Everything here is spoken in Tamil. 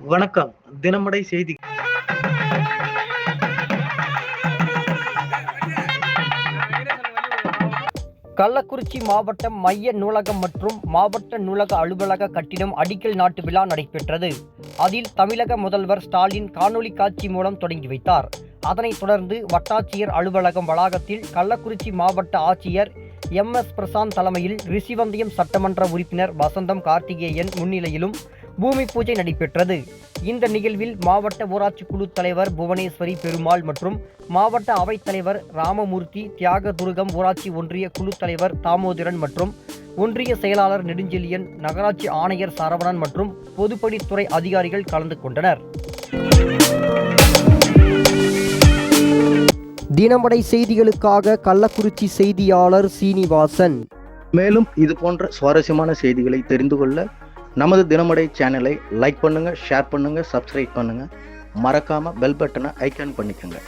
வணக்கம். தினமடை செய்தி. கள்ளக்குறிச்சி மாவட்டம் மைய நூலகம் மற்றும் மாவட்ட நூலக அலுவலக கட்டிடம் அடிக்கல் நாட்டு விழா நடைபெற்றது. அதில் தமிழக முதல்வர் ஸ்டாலின் காணொலி காட்சி மூலம் தொடங்கி வைத்தார். அதனைத் தொடர்ந்து வட்டாட்சியர் அலுவலகம் வளாகத்தில் கள்ளக்குறிச்சி மாவட்ட ஆட்சியர் எம் எஸ் பிரசாந்த் தலைமையில் ரிஷிவந்தியம் சட்டமன்ற உறுப்பினர் வசந்தம் கார்த்திகேயன் முன்னிலையிலும் பூமி பூஜை நடைபெற்றது. இந்த நிகழ்வில் மாவட்ட ஊராட்சி குழு தலைவர் புவனேஸ்வரி பெருமாள் மற்றும் மாவட்ட அவைத்தலைவர் ராமமூர்த்தி தியாகதுருகம் ஊராட்சி ஒன்றிய குழு தலைவர் தாமோதரன் மற்றும் ஒன்றிய செயலாளர் நெடுஞ்செழியன் நகராட்சி ஆணையர் சரவணன் மற்றும் பொதுப்பணித்துறை அதிகாரிகள் கலந்து கொண்டனர். தினமடை செய்திகளுக்காக கள்ளக்குறிச்சி செய்தியாளர் சீனிவாசன். மேலும் இது போன்ற சுவாரஸ்யமான செய்திகளை தெரிந்து கொள்ள நமது தினமடை சேனலை லைக் பண்ணுங்க ஷேர் பண்ணுங்க சப்ஸ்கிரைப் பண்ணுங்க. மறக்காம பெல் பட்டனை ஐக்கான் பண்ணிக்கோங்க.